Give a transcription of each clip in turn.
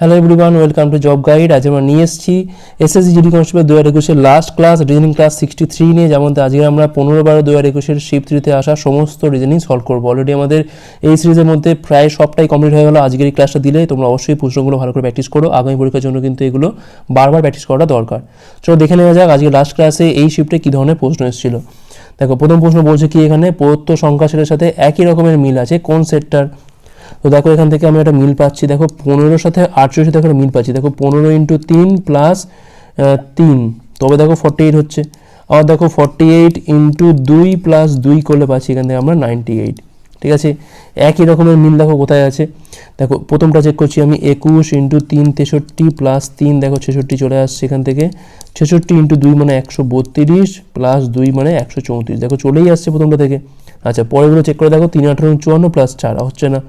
Hello everyone welcome to job guide আজ আমরা নিয়ে এসেছি এসএসসি জিডি কনস্টেবল দু হাজার একুশের last class reasoning class sixty three নিয়ে যেমন আজকে আমরা পনেরো বারো দু হাজার একুশের শিফট থ্রিতে আসা সমস্ত রিজনিং সলভ করব। অলরেডি আমাদের এই সিরিজের মধ্যে প্রায় সবটাই কমপ্লিট হয়ে গেলো। আজকের এই ক্লাসটা দিলে তোমরা অবশ্যই প্রশ্নগুলো ভালো করে প্র্যাকটিস করো। আগামী পরীক্ষার জন্য কিন্তু এগুলো বারবার প্র্যাকটিস করাটা দরকার। চলো দেখে নেওয়া যাক আজকে লাস্ট ক্লাসে এই শিফটে কী ধরনের প্রশ্ন এসেছিল। দেখো, প্রথম প্রশ্ন বলছে কি এখানে প্রদত্ত সংখ্যা সেটের সাথে একই রকমের মিল আছে। কোন সেটটার? তো দেখো এখান থেকে আমি একটা মিল পাচ্ছি। দেখো পনেরোর সাথে আটশোর সাথে একটা মিল পাচ্ছি। দেখো পনেরো ইন্টু তিন প্লাস তিন। তবে দেখো ফর্টি এইট হচ্ছে। আবার দেখো ফর্টি এইট ইন্টু দুই প্লাস দুই করলে পাচ্ছি এখান থেকে আমরা নাইনটি এইট ঠিক আছে? একই রকমের মিল দেখো কোথায় আছে? দেখো, প্রথমটা চেক করছি আমি, একুশ ইন্টু তিন তেষট্টি প্লাস তিন, দেখো ছেষট্টি চলে আসছে এখান থেকে। ছেষট্টি ইন্টু দুই মানে একশো বত্রিশ প্লাস দুই মানে একশো চৌত্রিশ। দেখো চলেই আসছে প্রথমটা থেকে। আচ্ছা পরেরগুলো চেক করে দেখো, তিন, আঠারো, চুয়ান্ন প্লাস চার হচ্ছে না।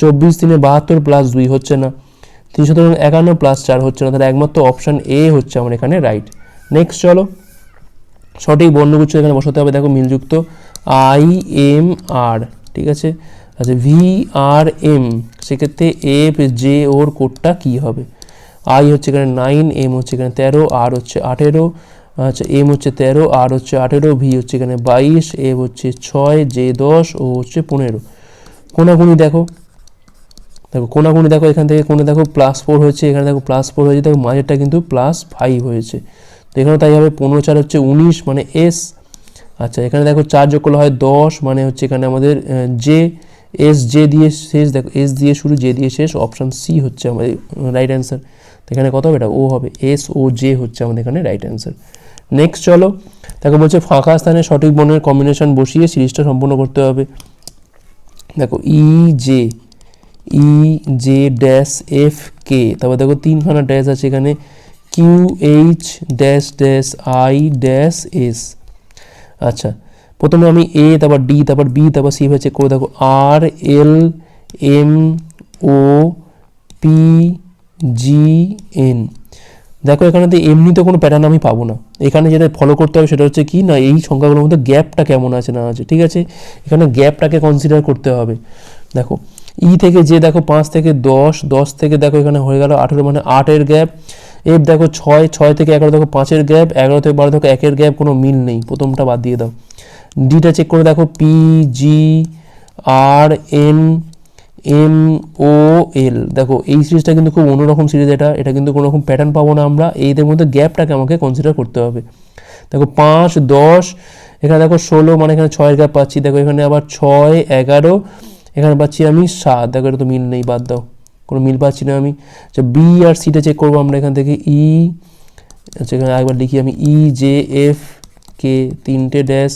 চব্বিশ তিনে বাহাত্তর প্লাস দুই হচ্ছে না। তিনশো ধরুন একান্ন প্লাস চার হচ্ছে না। তাহলে একমাত্র অপশান এ হচ্ছে আমার এখানে রাইট নেক্সট চলো। সঠিক বর্ণগুচ্ছ এখানে বসাতে হবে। দেখো মিলযুক্ত আই এম আর ঠিক আছে? আচ্ছা ভি আর এম সেক্ষেত্রে এফ জে ওর কোডটা কী হবে? আই হচ্ছে এখানে নাইন এম হচ্ছে এখানে তেরো আর হচ্ছে আঠেরো। আচ্ছা এম হচ্ছে তেরো আর হচ্ছে আঠেরো ভি হচ্ছে এখানে বাইশ এফ হচ্ছে ছয় জে দশ ও হচ্ছে পনেরো। কোনাকুনি দেখো। দেখো, কোনাকুনি দেখো, এখান থেকে কোনে দেখো প্লাস ফোর হয়েছে, এখানে দেখো প্লাস ফোর হয়েছে, দেখো মাঝেরটা কিন্তু প্লাস ফাইভ হয়েছে। তো এখানে তাই হবে, পনেরো চার হচ্ছে উনিশ মানে এস আচ্ছা এখানে দেখো চার যোগ করলে হয় দশ মানে হচ্ছে এখানে আমাদের জে এস জে দিয়ে শেষ, দেখো এস দিয়ে শুরু জে দিয়ে শেষ অপশান সি হচ্ছে আমাদের রাইট অ্যান্সার তো এখানে কত হবে? এটা ও হবে এস ও জে হচ্ছে আমাদের এখানে রাইট অ্যান্সার নেক্সট চলো, দেখো বলছে ফাঁকা স্থানে সঠিক বর্ণের কম্বিনেশন বসিয়ে সিরিজটা সম্পূর্ণ করতে হবে। দেখো E J E J dash F K তারপর দেখো তিনখানা ড্যাশ আছে এখানে। Q H dash dash I dash S আচ্ছা প্রথমে আমি এ তারপর ডি তারপর বি তারপর সি চেক করে দেখো। R L M O P G N দেখো এখানে তো এমনিতে কোনো প্যাটার্ন আমি পাবো না। এখানে যেটা ফলো করতে হবে সেটা হচ্ছে কি, না এই সংখ্যাগুলোর মধ্যে গ্যাপটা কেমন আছে না আছে, ঠিক আছে? এখানে গ্যাপটাকে কনসিডার করতে হবে। দেখো ই থেকে যে দেখো পাঁচ থেকে দশ দশ থেকে দেখো এখানে হয়ে গেল আঠেরো মানে আটের গ্যাপ। এফ দেখো ছয় ছয় থেকে এগারো দেখো পাঁচের গ্যাপ, এগারো থেকে বারো দেখো একের গ্যাপ, কোনো মিল নেই। প্রথমটা বাদ দিয়ে দাও। ডিটা চেক করে দেখো P G R N M O L দেখো, এই সিরিজটা কিন্তু খুব অন্যরকম সিরিজ এটা। এটা কিন্তু কোনো রকম প্যাটার্ন পাবো না আমরা। এইদের মধ্যে গ্যাপটাকে আমাকে কনসিডার করতে হবে। দেখো, পাঁচ, দশ, এখানে দেখো ষোলো মানে এখানে ছয়ের গ্যাপ পাচ্ছি। দেখো, এখানে আবার ছয়, এগারো এখানে পাচ্ছি আমি সাত। এটা তো মিল নেই, বাদ দাও। কোনো মিল পাচ্ছি না আমি। আচ্ছা বি আর সিটা চেক করব আমরা এখান থেকে। ই আচ্ছা এখানে একবার লিখি আমি। ই জে এফ কে তিনটে dash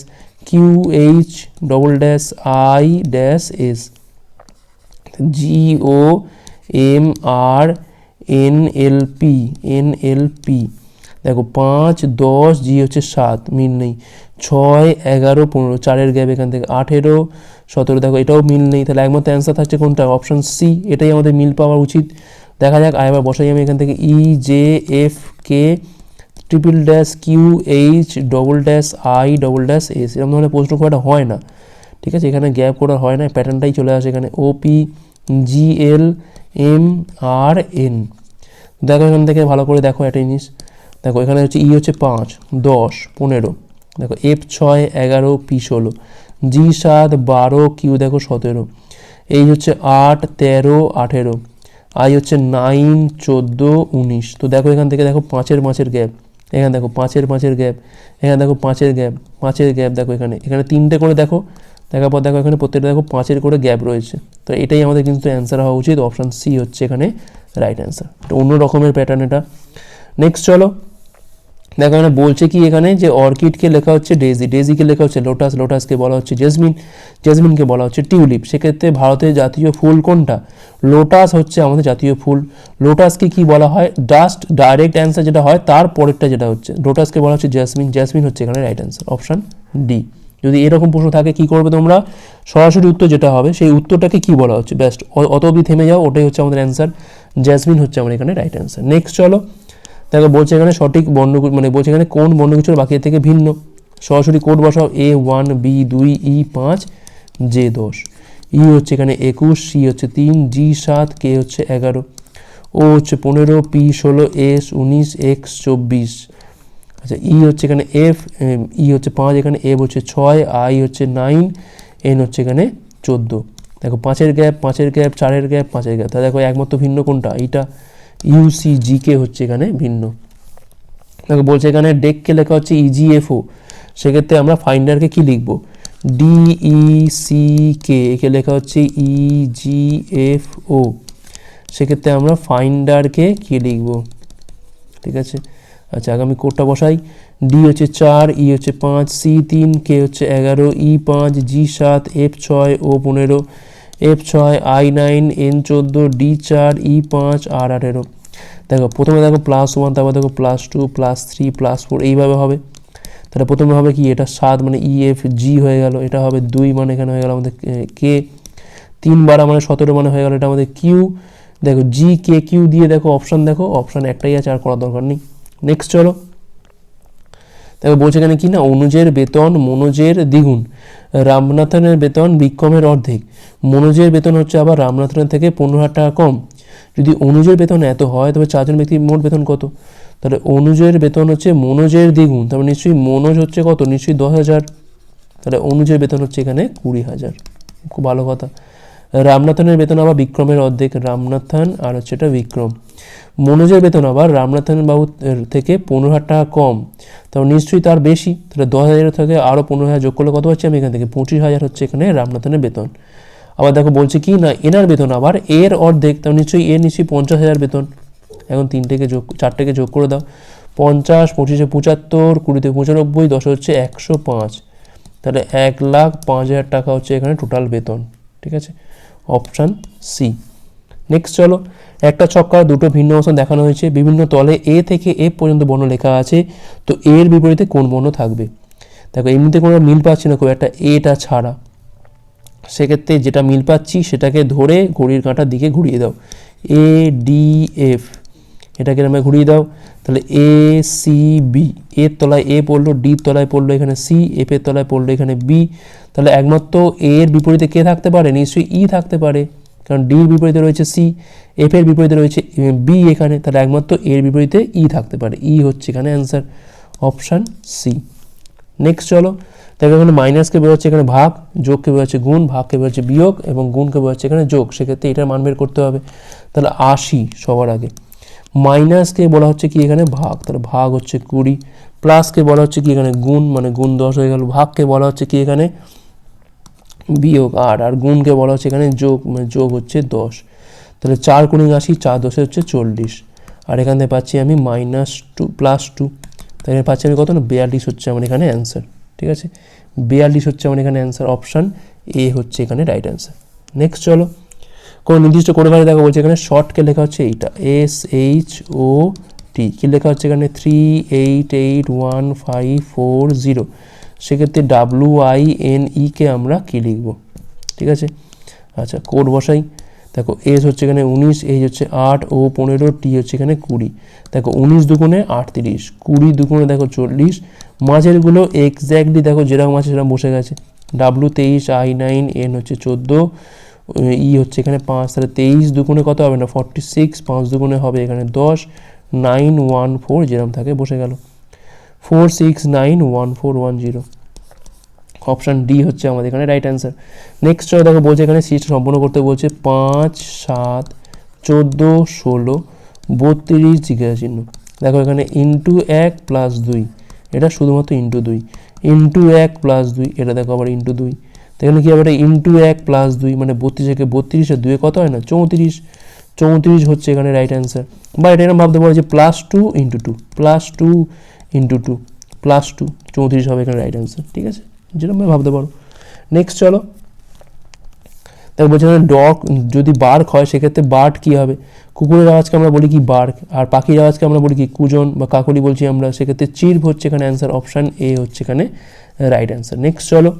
Q H double dash I dash S G O M R N L P N L P দেখো, পাঁচ, দশ জি হচ্ছে সাত, মিল নেই। ছয়, এগারো, পনেরো, চারের গ্যাপ এখান থেকে আঠেরো, সতেরো, দেখো এটাও মিল নেই। তাহলে একমাত্র অ্যান্সার থাকছে কোনটা? অপশন সি এটাই আমাদের মিল পাওয়া উচিত। দেখা যাক আরেকবার বসাই আমি এখান থেকে E J F K triple dash Q H double dash I double dash S এরকম ধরনের প্রশ্ন খুব একটা হয় না। ঠিক আছে, এখানে গ্যাপ করা হয় না প্যাটার্নটাই চলে আসে এখানে। ওপি জি এল এম আর এন দেখো এখান থেকে ভালো করে দেখো একটা জিনিস। দেখো এখানে হচ্ছে ই হচ্ছে পাঁচ, দশ, পনেরো। দেখো এফ ছয় এগারো পি ষোলো। জি সাত বারো কিউ দেখো সতেরো। এই হচ্ছে আট, তেরো, আঠেরো। আই হচ্ছে নাইন চোদ্দ, উনিশ। তো দেখো এখান থেকে দেখো পাঁচের পাঁচের গ্যাপ এখানে দেখো পাঁচের পাঁচের গ্যাপ এখানে দেখো পাঁচের গ্যাপ পাঁচের গ্যাপ দেখো এখানে। এখানে তিনটে করে দেখো। দেখার পর দেখো এখানে প্রত্যেকটা দেখো পাঁচের করে গ্যাপ রয়েছে। তো এটাই আমাদের কিন্তু অ্যান্সার হওয়া উচিত। অপশান সি হচ্ছে এখানে রাইট অ্যান্সার অন্য রকমের প্যাটার্ন এটা। নেক্সট চলো। দেখো, এখানে বলছে কি এখানে যে অর্কিডকে লেখা হচ্ছে ডেজি ডেজিকে লেখা হচ্ছে লোটাস লোটাসকে বলা হচ্ছে জেসমিন জেসমিনকে বলা হচ্ছে টিউলিপ। সেক্ষেত্রে ভারতের জাতীয় ফুল কোনটা? লোটাস হচ্ছে আমাদের জাতীয় ফুল। লোটাসকে কি বলা হয়? ডাস্ট, ডাইরেক্ট অ্যান্সার যেটা হয়, তার পরেরটা যেটা হচ্ছে। লোটাসকে বলা হচ্ছে জেসমিন জেসমিন হচ্ছে এখানে রাইট অ্যান্সার, অপশান ডি। যদি এরকম প্রশ্ন থাকে, কি করবে তোমরা? সরাসরি উত্তর যেটা হবে, সেই উত্তরটাকে কি বলা হচ্ছে? বেস্ট অত অবধি থেমে যাও, ওটাই হচ্ছে আমাদের অ্যান্সার, জেসমিন হচ্ছে আমার এখানে রাইট অ্যান্সার। নেক্সট চলো দেখো বলছে এখানে সঠিক বর্ণ মানে বলছে এখানে কোন বর্ণগুচ্ছর বাকি থেকে ভিন্ন। সরাসরি কোড বসাও, এ ওয়ান, বি, দুই, ই, পাঁচ, জে, দশ। ই হচ্ছে এখানে একুশ, সি হচ্ছে তিন, জি, সাত, কে হচ্ছে এগারো। ও হচ্ছে পনেরো, পি, ষোলো, এস, উনিশ, এক্স, চব্বিশ। আচ্ছা ই হচ্ছে এখানে এফ ই হচ্ছে পাঁচ, এখানে এফ হচ্ছে ছয়, আই হচ্ছে নাইন, এন হচ্ছে এখানে চোদ্দ। দেখো পাঁচের গ্যাপ পাঁচের গ্যাপ, চারের গ্যাপ, পাঁচের গ্যাপ। তাহলে দেখো একমাত্র ভিন্ন কোনটা? এইটা। ইউসি জিকে হচ্ছে এখানে ভিন্ন। দেখো বলছে এখানে ডেককে লেখা হচ্ছে E ইজিএফও সেক্ষেত্রে আমরা ফাইন্ডারকে কি লিখব? কে একে লেখা হচ্ছে E ইজিএফও সেক্ষেত্রে আমরা ফাইন্ডারকে কি লিখব? ঠিক আছে? আচ্ছা আগামী কোডটা বসাই। ডি হচ্ছে চার ই হচ্ছে পাঁচ সি তিন কে হচ্ছে এগারো ই পাঁচ জি সাত এফ ছয় ও পনেরো। এফ ছয় আই নাইন এন চোদ্দ ডি চার ই পাঁচ আর আঠেরো। দেখো, প্রথমে দেখো প্লাস ওয়ান তারপর দেখো plus two plus three plus four এইভাবে হবে। তাহলে প্রথমে হবে কি? এটা সাত মানে ই এফ জি হয়ে গেল। এটা হবে দুই মানে এখানে হয়ে গেল আমাদের কে তিন বারা মানে সতেরো মানে হয়ে গেল। এটা আমাদের কিউ দেখো জি কে কিউ দিয়ে দেখো অপশান দেখো। অপশান একটাই আছে, আর করার দরকার নেই। নেক্সট চলো। দেখো বলছে এখানে কি না? অনুজের বেতন, মনোজের দ্বিগুণ। রামনাথনের বেতন বিক্রমের অর্ধেক। মনোজের বেতন হচ্ছে আবার রামনাথনের থেকে পনেরো হাজার টাকা কম। যদি অনুজের বেতন এত হয়, তবে চারজন ব্যক্তির মোট বেতন কত? তাহলে অনুজের বেতন হচ্ছে মনোজের দ্বিগুণ। তারপর নিশ্চয়ই মনোজ হচ্ছে কত? নিশ্চয়ই দশ হাজার। তাহলে অনুজের বেতন হচ্ছে এখানে কুড়ি হাজার। খুব ভালো কথা। রামনাথনের বেতন আবার বিক্রমের অর্ধেক, রামনাথন আর হচ্ছে এটা বিক্রম। মনোজের বেতন আবার রামনাথন বাবু থেকে পনেরো হাজার টাকা কম। তারপর নিশ্চয়ই তার বেশি, তাহলে দশ হাজারের থেকে আরও পনেরো হাজার যোগ করলে কত পাচ্ছি আমি এখান থেকে? পঁচিশ হাজার হচ্ছে এখানে রামনাথনের বেতন। আবার দেখো বলছে কি, না, এনার বেতন আবার এর অর্ধেক তার নিশ্চয়ই এর নিশ্চয়ই পঞ্চাশ হাজার বেতন। এখন তিনটেকে যোগ, চারটেকে যোগ করে দাও। পঞ্চাশ, পঁচিশে পঁচাত্তর, কুড়িতে পঁচানব্বই, দশ হচ্ছে একশো পাঁচ। তাহলে এক লাখ পাঁচ হাজার টাকা হচ্ছে এখানে টোটাল বেতন, ঠিক আছে? অপশান সি নেক্সট চলো, একটা ছক্কা, দুটো ভিন্ন অবস্থান দেখানো হয়েছে, বিভিন্ন তলে এ থেকে এ পর্যন্ত বর্ণ লেখা আছে, তো এর বিপরীতে কোন বর্ণ থাকবে? দেখো এমনিতে কোনো মিল পাচ্ছি না, খুব একটা এটা ছাড়া। সেক্ষেত্রে যেটা মিল পাচ্ছি, সেটাকে ধরে ঘড়ির কাঁটার দিকে ঘুরিয়ে দাও। এ ডি এফ এটাকে নামে ঘুরিয়ে দাও। তাহলে এ সি বি এর তলায় এ পড়ল ডির তলায় পড়ল এখানে সি এফ এর তলায় পড়ল এখানে বি তাহলে একমাত্র এর বিপরীতে কে থাকতে পারে? নিশ্চয়ই ই থাকতে পারে। কারণ ডির বিপরীতে রয়েছে সি এফ এর বিপরীতে রয়েছে বি এখানে। তাহলে একমাত্র এর বিপরীতে ই থাকতে পারে। ই হচ্ছে এখানে অ্যান্সার অপশান সি নেক্সট চলো। দেখো এখানে মাইনাসকে বেরোচ্ছে এখানে ভাগ যোগকে বেরোচ্ছে গুণ ভাগকে বেরোচ্ছে বিয়োগ এবং গুণকে বেরোচ্ছে এখানে যোগ। সেক্ষেত্রে এটার মান বের করতে হবে। তাহলে আশি সবার আগে। মাইনাসকে বলা হচ্ছে কি এখানে? ভাগ। তাহলে ভাগ হচ্ছে কুড়ি। প্লাসকে বলা হচ্ছে কি এখানে? গুণ মানে গুণ দশ হয়ে গেল। ভাগকে বলা হচ্ছে কি এখানে? বিয়োগ আট। আর গুণকে বলা হচ্ছে এখানে? যোগ মানে যোগ হচ্ছে দশ। তাহলে চার কুড়ি আশি, চার দশে হচ্ছে চল্লিশ। আর এখান থেকে পাচ্ছি আমি মাইনাস টু, প্লাস টু। তাই এখানে পাচ্ছি আমি কত না? বিয়াল্লিশ হচ্ছে আমার এখানে অ্যান্সার। ঠিক আছে? বিয়াল্লিশ হচ্ছে আমার এখানে অ্যান্সার। অপশান এ হচ্ছে এখানে রাইট অ্যান্সার। নেক্সট চলো। কোনো নির্দিষ্ট কোনো ভাবে দেখো বলছে এখানে শর্টকে লেখা হচ্ছে এইটা। এস এইচ ও টি কী লেখা হচ্ছে এখানে? Three eight eight one five four zero সেক্ষেত্রে ডাব্লু আই এন ইকে আমরা কী লিখব? ঠিক আছে? আচ্ছা কোড বসাই। দেখো এস হচ্ছে এখানে উনিশ এইচ হচ্ছে আট ও পনেরো টি হচ্ছে এখানে কুড়ি। দেখো, উনিশ দুগুণে আটত্রিশ, কুড়ি দুগুণে দেখো চল্লিশ। মাঝেরগুলো এক্স্যাক্টলি দেখো যেরকম আছে সেরকম বসে গেছে। ডাব্লু তেইশ আই নাইন এন হচ্ছে চোদ্দ। ই হচ্ছে এখানে পাঁচ, তাহলে তেইশ দুগুণে কত হবে না? ফর্টি সিক্স পাঁচ দুগুণে হবে এখানে দশ নাইন ওয়ান ফোর যেরম থাকে বসে গেল। Four six nine one four one zero option D হচ্ছে আমাদের এখানে রাইট অ্যান্সার নেক্সট দেখো বলছে এখানে সিটটা সম্পূর্ণ করতে বলছে পাঁচ, সাত, চোদ্দ, ষোলো, বত্রিশ জিজ্ঞাসা চিহ্ন। দেখো এখানে ইন্টু এক প্লাস দুই, এটা শুধুমাত্র ইন্টু দুই। ইন্টু এক প্লাস দুই, এটা দেখো আবার ইন্টু দুই। এখানে কি হবে? এটা ইন্টু এক প্লাস দুই মানে বত্রিশ থেকে বত্রিশ দুয়ে কত হয় না? চৌত্রিশ। চৌত্রিশ হচ্ছে এখানে রাইট অ্যান্সার বা এটা এরকম ভাবতে পারো যে plus two into two plus two into two plus two চৌত্রিশ হবে এখানে রাইট অ্যান্সার ঠিক আছে? যেরকমভাবে ভাবতে পারো। নেক্সট চলো। তাই বলছে ডগ যদি বার্ক হয়, সেক্ষেত্রে বার্ড কী হবে? কুকুরের আওয়াজকে আমরা বলি কি বার্ক আর পাখির আওয়াজকে আমরা বলি কি কুজন, বা কাকলি বলছি আমরা, সেক্ষেত্রে চির্ভ হচ্ছে এখানে অ্যান্সার অপশান এ হচ্ছে এখানে রাইট অ্যান্সার নেক্সট চলো।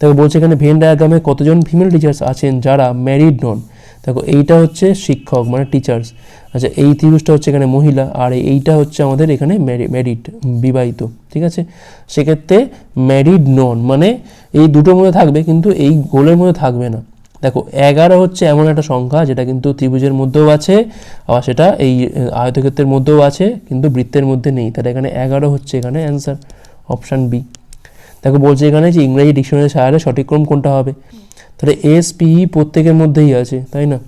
দেখো বলছে এখানে ভেন ডায়াগ্রামে কতজন ফিমেল টিচার্স আছেন যারা ম্যারিড নন? দেখো, এইটা হচ্ছে শিক্ষক মানে টিচার্স আচ্ছা এই ত্রিভুজটা হচ্ছে এখানে মহিলা, আর এইটা হচ্ছে আমাদের এখানে ম্যারিড বিবাহিত, ঠিক আছে? সেক্ষেত্রে ম্যারিড নন মানে এই দুটোর মধ্যে থাকবে, কিন্তু এই গোলের মধ্যে থাকবে না। দেখো, এগারো হচ্ছে এমন একটা সংখ্যা, যেটা কিন্তু ত্রিভুজের মধ্যেও আছে, আবার সেটা এই আয়তক্ষেত্রের মধ্যেও আছে, কিন্তু বৃত্তের মধ্যে নেই। তাহলে এখানে এগারো হচ্ছে এখানে অ্যান্সার অপশান বি দেখো বলছে এখানে যে ইংরেজি ডিকশনারি সাহায্যে সঠিক ক্রম কোনটা হবে? তাহলে এস পি প্রত্যেকের মধ্যেই আছে, তাই না?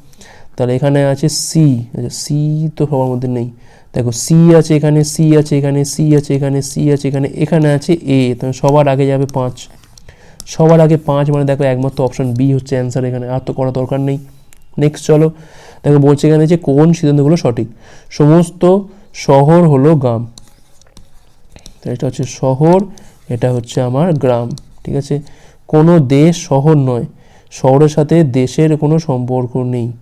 তাহলে এখানে আছে সি সি তো সবার মধ্যে নেই। দেখো সি আছে এখানে সি আছে এখানে সি আছে এখানে সি আছে এখানে এখানে আছে এ তাহলে সবার আগে যাবে পাঁচ। সবার আগে পাঁচ মানে দেখো একমাত্র অপশন বি হচ্ছে অ্যান্সার এখানে, আর তো করা দরকার নেই। নেক্সট চলো, দেখো বলছে এখানে যে কোন সিদ্ধান্তগুলো সঠিক। সমস্ত শহর হলো গ্রাম। এটা হচ্ছে শহর এটা হচ্ছে আমার গ্রাম, ঠিক আছে? কোনো দেশ শহর নয়, শহরের সাথে দেশের কোনো সম্পর্ক নেই।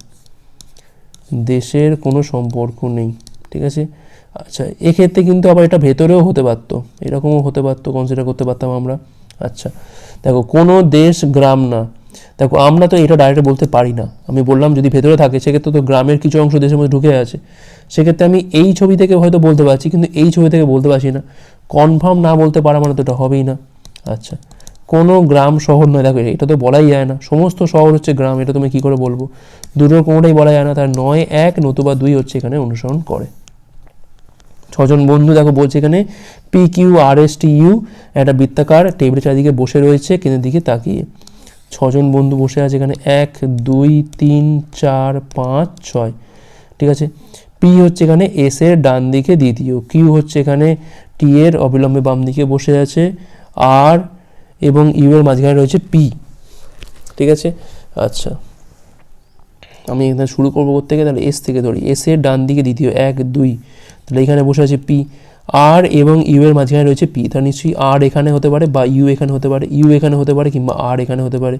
দেশের কোনো সম্পর্ক নেই, ঠিক আছে? আচ্ছা এক্ষেত্রে কিন্তু আবার এটা ভেতরেও হতে পারতো, এরকমও হতে পারতো কনসিডার করতে পারতাম আমরা। আচ্ছা দেখো, কোনো দেশ গ্রাম না দেখো, আমরা তো এটা ডাইরেক্ট বলতে পারি না। আমি বললাম, যদি ভেতরে থাকে, সেক্ষেত্রে তো গ্রামের কিছু অংশ দেশের মধ্যে ঢুকে আছে। সেক্ষেত্রে আমি এই ছবি থেকে হয়তো বলতে পারছি, কিন্তু এই ছবি থেকে বলতে পারছি না। কনফার্ম না বলতে পারা মানে তো এটা হবেই না। আচ্ছা কোনো গ্রাম, শহর নয়। দেখো, এটা তো বলাই যায় না। সমস্ত শহর হচ্ছে গ্রাম, এটা তুমি কী করে বলব? দুটোর কোনোটাই বলা যায় না। তার নয়, এক, নতুবা দুই হচ্ছে এখানে অনুসরণ করে। ছজন বন্ধু, দেখো, বলছে এখানে P Q R S T U একটা বৃত্তাকার, টেবিলের চারিদিকে বসে রয়েছে, কেন্দ্রের দিকে তাকিয়ে। ছজন বন্ধু বসে আছে এখানে। এক, দুই, তিন, চার, পাঁচ, ছয়। ঠিক আছে? পি হচ্ছে এখানে এস এর ডান দিকে দ্বিতীয়। কিউ হচ্ছে এখানে টি এর অবিলম্বে বাম দিকে বসে আছে। আর এবং ইউ এর মাঝখানে রয়েছে পি। ঠিক আছে? আচ্ছা। আমি এখানে শুরু করব থেকে তাহলে এস থেকে ধরি। এস এর ডান দিকে দ্বিতীয়। এক, দুই। তাহলে এখানে বসে আছে পি। আর এবং ইউ এর মাঝখানে রয়েছে পি তার নিশ্চয়ই আর এখানে হতে পারে বা ইউ এখানে হতে পারে ইউ এখানে হতে পারে কিংবা আর এখানে হতে পারে।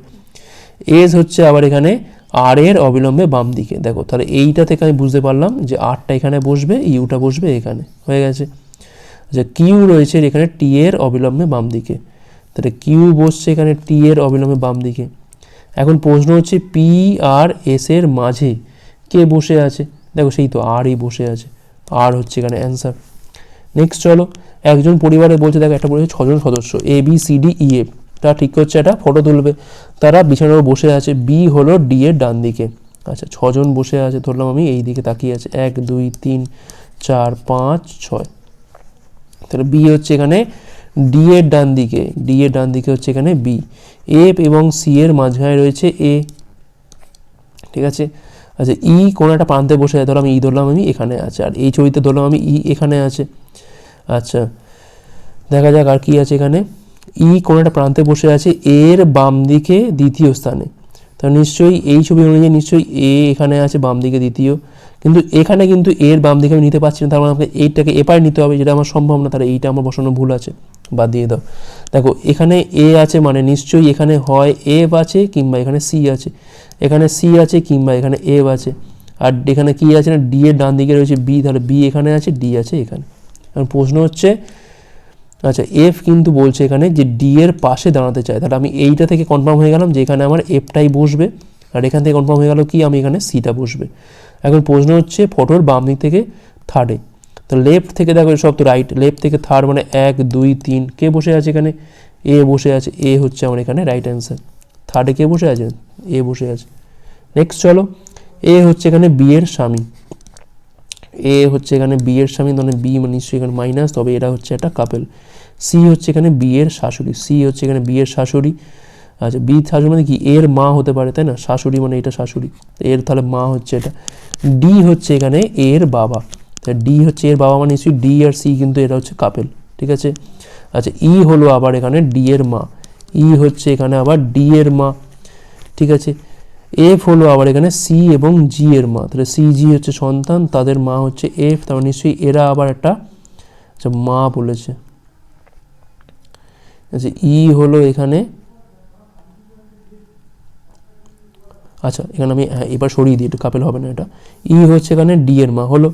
এস হচ্ছে আবার এখানে আর এর অবিলম্বে বাম দিকে। দেখো, তাহলে এইটা থেকে আমি বুঝতে পারলাম যে আরটা এখানে বসবে ইউটা বসবে এখানে। হয়ে গেছে। আচ্ছা কিউ রয়েছে এখানে টি এর অবিলম্বে বাম দিকে। তাহলে কিউ বসছে এখানে টি এর অবিলম্বে বাম দিকে। এখন প্রশ্ন হচ্ছে পি আর এস এর মাঝে কে বসে আছে? দেখো, সেই তো আরই বসে আছে। আর হচ্ছে এখানে অ্যান্সার নেক্সট চলো, একজন পরিবারে বলছে, দেখো একটা পরিবারে ছজন সদস্য A B C D E F তারা ঠিক করছে, একটা ফটো তুলবে। তারা বিছানার উপর বসে আছে বি হলো ডি এর ডান দিকে। আচ্ছা ছজন বসে আছে, ধরলাম আমি, এই দিকে তাকিয়ে আছে। এক, দুই, তিন, চার, পাঁচ, ছয়। তাহলে বি হচ্ছে এখানে ডি এর ডান দিকে ডি এর ডান দিকে হচ্ছে এখানে বি এফ এবং সি এর মাঝখানে রয়েছে এ ঠিক আছে? আচ্ছা ই কোনো একটা প্রান্তে বসে আছে, ধরলাম ই ধরলাম আমি এখানে আছে। আর এই ছবিতে ধরলাম আমি ই এখানে আছে। আচ্ছা দেখা যাক আর কি আছে এখানে। ই কোনো একটা প্রান্তে বসে আছে, এর বাম দিকে দ্বিতীয় স্থানে। তাহলে নিশ্চয়ই এই ছবি অনুযায়ী নিশ্চয়ই এ এখানে আছে, বাম দিকে দ্বিতীয়। কিন্তু এখানে কিন্তু এর বাম দিকে আমি নিতে পারছি না, তার মানে আমাকে এইটাকে এপারে নিতে হবে, যেটা আমার সম্ভব না, তাহলে এইটা আমার বসানো ভুল আছে। বাদ দিয়ে দাও। দেখো, এখানে এ আছে মানে নিশ্চয়ই এখানে হয় এফ আছে কিংবা এখানে সি আছে। এখানে সি আছে কিংবা এখানে এফ আছে। আর এখানে কি আছে না, ডি এর ডান দিকে রয়েছে বি, তাহলে বি এখানে আছে, ডি আছে এখানে। এখন প্রশ্ন হচ্ছে আচ্ছা এফ কিন্তু বলছে এখানে যে ডি এর পাশে দাঁড়াতে চায়। তাহলে আমি এইটা থেকে কনফার্ম হয়ে গেলাম যে এখানে আমার এফটাই বসবে। আর এখান থেকে কনফার্ম হয়ে গেল কি? আমি এখানে সিটা বসবে। এখন প্রশ্ন হচ্ছে ফটোর বাম দিক থেকে থার্ডে তো লেফট থেকে দেখো সব তো রাইট লেফট থেকে থার্ড মানে এক, দুই, তিন। কে বসে আছে এখানে? এ বসে আছে। এ হচ্ছে আমার এখানে রাইট অ্যান্সার থার্ডে কে বসে আছে? এ বসে আছে। নেক্সট চলো। এ হচ্ছে এখানে বি এর স্বামী। এ হচ্ছে এখানে বি এর স্বামী মানে বি মানে নিশ্চয়ই এখানে মাইনাস তবে এরা হচ্ছে একটা কাপেল সি হচ্ছে এখানে বি এর শাশুড়ি। সি হচ্ছে এখানে বি এর শাশুড়ি। আচ্ছা বি শাশুড়ি মানে কি? এর মা হতে পারে, তাই না? শাশুড়ি মানে এটা শাশুড়ি। এর তাহলে মা হচ্ছে এটা। ডি হচ্ছে এখানে এর বাবা। ডি হচ্ছে এর বাবা মানে নিশ্চয়ই ডি আর সি কিন্তু এটা হচ্ছে কাপেল ঠিক আছে? আচ্ছা ই হলো আবার এখানে ডি এর মা। ই হচ্ছে এখানে আবার ডি এর মা, ঠিক আছে? এফ হলো আবার এখানে সি এবং জি এর মা। তাহলে সি জি হচ্ছে সন্তান, তাদের মা হচ্ছে এফ তারপর নিশ্চয়ই এরা আবার একটা আচ্ছা মা বলেছে। আচ্ছা ই হলো এখানে আচ্ছা এখানে আমি হ্যাঁ এবার সরিয়ে দিই, একটু কাপেল হবে না এটা। ই হচ্ছে এখানে ডি এর মা, হলো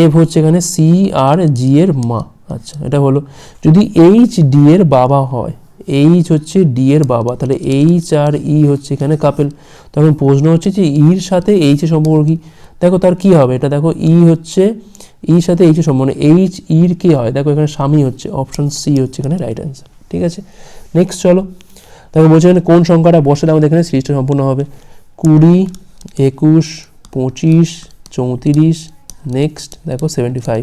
এফ হচ্ছে এখানে সি আর জি এর মা। আচ্ছা এটা হলো। যদি এইচ ডি এর বাবা হয় এইচ হচ্ছে ডি এর বাবা, তাহলে এইচ আর ই হচ্ছে এখানে কাপেল তখন প্রশ্ন হচ্ছে যে ইর সাথে এইচ এর সম্পর্ক কি? দেখো তার কি হবে? এটা দেখো ই হচ্ছে ইর সাথে এইচ এর সম্পর্ক এইচ ইর কি হয়? দেখো এখানে স্বামী হচ্ছে অপশন সি হচ্ছে এখানে রাইট অ্যান্সার ঠিক আছে? নেক্সট চলো, দেখো বলছে এখানে কোন সংখ্যাটা বসালে আমাদের এখানে সিরিজটা সম্পূর্ণ হবে। কুড়ি, একুশ, পঁচিশ, চৌত্রিশ নেক্সট দেখো সেভেন্টি ফাইভ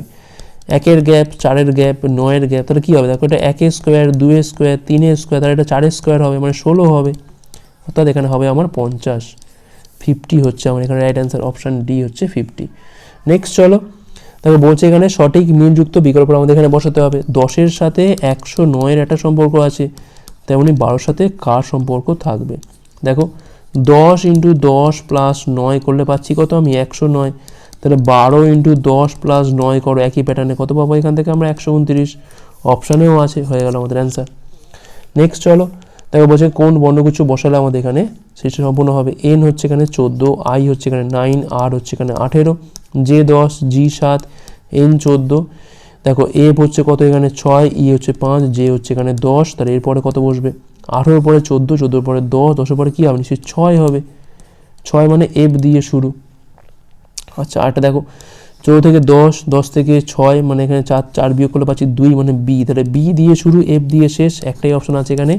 একের গ্যাপ, চারের গ্যাপ, নয়ের গ্যাপ, তাহলে কী হবে? দেখো এটা একের স্কোয়ার, দুয়ের স্কোয়ার, তিনের স্কোয়ার, তাহলে এটা চারের স্কোয়ার হবে মানে ষোলো হবে। অর্থাৎ এখানে হবে আমার পঞ্চাশ। ফিফটি হচ্ছে আমার, এখানে রাইট অ্যান্সার অপশান ডি হচ্ছে ফিফটি। নেক্সট চলো। তবে বলছে এখানে সঠিক মিলযুক্ত বিকল্প আমাদের এখানে বসাতে হবে। দশের সাথে একশো নয়ের একটা সম্পর্ক আছে, তেমনি বারোর সাথে কার সম্পর্ক থাকবে? দেখো, দশ ইন্টু দশ প্লাস নয় করলে পাচ্ছি কত আমি? একশো নয়। তাহলে বারো ইন্টু দশ প্লাস নয় করো, একই প্যাটার্নে কত পাবো? এখান থেকে আমরা একশো উনত্রিশ অপশানেও আছে, হয়ে গেল আমাদের অ্যান্সার নেক্সট চলো, দেখো বলছে কোন বর্ণগুচ্ছ বসালে আমাদের এখানে? সেটা সম্পূর্ণ হবে এন হচ্ছে এখানে চোদ্দ আই হচ্ছে এখানে নাইন আর হচ্ছে এখানে আঠেরো জে দশ জি সাত এন চোদ্দ। দেখো এফ হচ্ছে কত এখানে? ছয় ই হচ্ছে পাঁচ জে হচ্ছে এখানে দশ, তাহলে এরপরে কত বসবে? আঠেরোর পরে চোদ্দ, চোদ্দোর পরে দশ, দশের পরে কী হবে? নিশ্চয়ই ছয় হবে। ছয় মানে এফ দিয়ে শুরু। আচ্ছা আরেকটা দেখো। চৌদ্দ থেকে দশ দশ থেকে ছয় মানে এখানে চার চার বিয়োগ করলে পাচ্ছি দুই মানে বি তাহলে বি দিয়ে শুরু এফ দিয়ে শেষ, একটাই অপশন আছে এখানে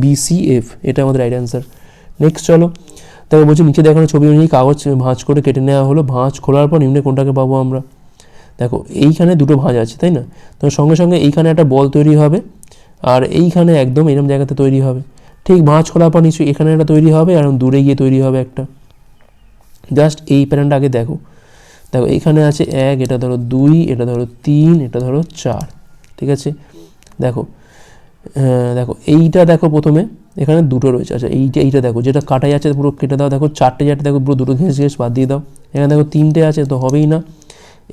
বি সি এফ এটা আমাদের রাইট অ্যান্সার নেক্সট চলো। দেখো, বলছি নিচে দেখানো ছবি অনুযায়ী কাগজ ভাঁজ করে কেটে নেওয়া হলো। ভাঁজ খোলার পর নিম্নে কোনটাকে পাবো আমরা? দেখো, এইখানে দুটো ভাঁজ আছে, তাই না? তো সঙ্গে সঙ্গে এইখানে একটা বল তৈরি হবে, আর এইখানে একদম এরকম জায়গাতে তৈরি হবে। ঠিক ভাঁজ খোলার পর নিশ্চয়ই এখানে একটা তৈরি হবে, আর দূরে গিয়ে তৈরি হবে একটা। জাস্ট এই প্যাটার্নটা আগে দেখো। দেখো, এখানে আছে এক, এটা ধরো দুই, এটা ধরো তিন, এটা ধরো চার, ঠিক আছে? দেখো দেখো, এইটা দেখো প্রথমে, এখানে দুটো রয়েছে। আচ্ছা এইটা এইটা দেখো, যেটা কাটাই আছে পুরো কেটে দাও, দেখো চারটে চারটে, দেখো পুরো দুটো ঘেঁষ ঘেঁষ বাদ দিয়ে দাও। এখানে দেখো তিনটে আছে, তো হবেই না।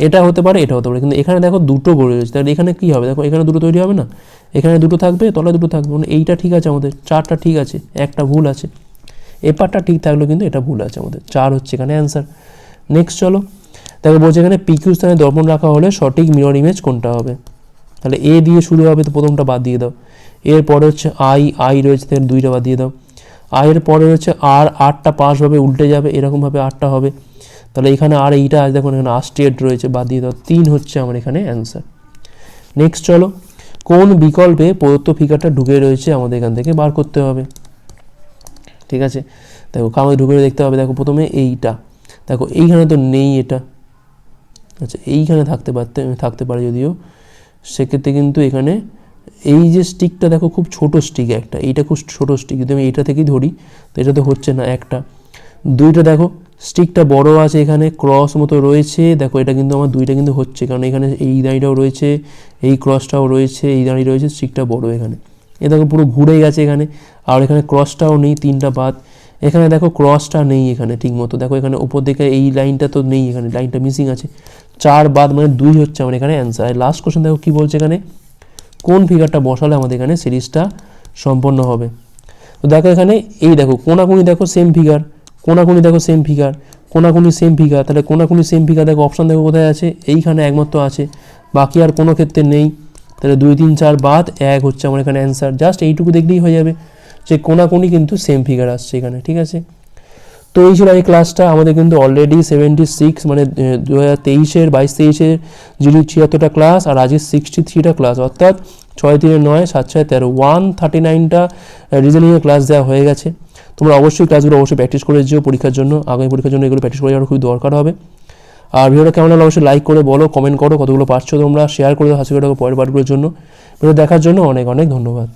এটা হতে পারে, এটা হতে পারে, কিন্তু এখানে দেখো দুটো গড়ে রয়েছে। তাহলে এখানে কী হবে? দেখো, এখানে দুটো তৈরি হবে না? এখানে দুটো থাকবে তলায় দুটো থাকবে। মানে এইটা ঠিক আছে আমাদের, চারটা ঠিক আছে, একটা ভুল আছে। এপারটা ঠিক থাকলেও কিন্তু এটা ভুল আছে আমাদের। চার হচ্ছে এখানে অ্যান্সার নেক্সট চলো। দেখো বলছে এখানে পিকিউ স্থানে দর্পণ রাখা হলে সঠিক মিরর ইমেজ কোনটা হবে? তাহলে এ দিয়ে শুরু হবে, তো প্রথমটা বাদ দিয়ে দাও। এর পরে হচ্ছে আই আই রয়েছে, তাহলে দুইটা বাদ দিয়ে দাও। আয়ের পরে হচ্ছে আর আটটা পাস হবে, উল্টে যাবে, এরকমভাবে আটটা হবে। তাহলে এখানে আর এইটা আছে, দেখুন, এখানে আর স্টেট রয়েছে, বাদ দিয়ে দাও। তিন হচ্ছে আমার এখানে অ্যান্সার নেক্সট চলো, কোন বিকল্পে প্রদত্ত ফিগারটা ঢুকে রয়েছে আমাদের এখান থেকে বার করতে হবে? ঠিক আছে? দেখো কামাই ঢুকে দেখতে হবে। দেখো, প্রথমে এইটা। দেখো, এইখানে তো নেই এটা। আচ্ছা এইখানে থাকতে পারতে থাকতে পারে যদিও, সেক্ষেত্রে কিন্তু এখানে এই যে স্টিকটা দেখো খুব ছোট স্টিক একটা, এইটা খুব ছোট স্টিক যদি আমি এইটা থেকেই ধরি, তো এটা তো হচ্ছে না একটা। দুইটা দেখো স্টিকটা বড় আছে এখানে ক্রস মতো রয়েছে, দেখো এটা কিন্তু আমার দুইটা কিন্তু হচ্ছে, কারণ এখানে এই দাঁড়িটাও রয়েছে, এই ক্রসটাও রয়েছে, এই দাঁড়ি রয়েছে স্টিকটা বড় এখানে। এ দেখো পুরো ঘুরে গেছে এখানে, আর এখানে ক্রসটাও নেই, তিনটা বাদ। এখানে দেখো ক্রসটা নেই এখানে, ঠিক মতো। দেখো এখানে উপর দিকে এই লাইনটা তো নেই এখানে, লাইনটা মিসিং আছে। চার বাদ মানে দুই হচ্ছে আমার এখানে অ্যান্সার আর লাস্ট কোশ্চেন দেখো কী বলছে এখানে? কোন ফিগারটা বসালে আমাদের এখানে সিরিজটা সম্পন্ন হবে? তো দেখো এখানে এই দেখো, কোনাকুনি দেখো সেম ফিগার কোনাকুনি দেখো সেম ফিগার কোনাকুনি সেম ফিগার তাহলে কোনাকুনি সেম ফিগার দেখো অপশান দেখো কোথায় আছে? এইখানে একমাত্র আছে। বাকি আর কোনো ক্ষেত্রে নেই। তাহলে দুই, তিন, চার বাদ, এক হচ্ছে আমার এখানে অ্যান্সার জাস্ট এইটুকু দেখলেই হয়ে যাবে। যে কোনাকুনি কিন্তু সেম ফিগার আসছে এখানে, ঠিক আছে? তো এই ছিল এই ক্লাসটা আমাদের কিন্তু অলরেডি সেভেন্টি সিক্স মানে দু হাজার তেইশের, বাইশ তেইশের জিরো ছিয়াত্তরটা ক্লাস আর আজকে সিক্সটি থ্রিটা ক্লাস অর্থাৎ ছয় তিনে নয়, সাত ছয় তেরো ওয়ান থার্টি নাইনটা রিজনিংয়ের ক্লাস দেওয়া হয়ে গেছে। তোমরা অবশ্যই ক্লাসগুলো অবশ্যই প্র্যাকটিস করে যেও পরীক্ষার জন্য। আগামী পরীক্ষার জন্য এগুলো প্র্যাকটিস করে যাওয়ার খুব দরকার হবে। আর ভিডিওটা কেমন হলো অবশ্যই লাইক করে বলো কমেন্ট করো, কতগুলো পারছ তোমরা শেয়ার করে দাও, হাসি পরের পার্টগুলোর জন্য। ভিডিও দেখার জন্য অনেক অনেক ধন্যবাদ।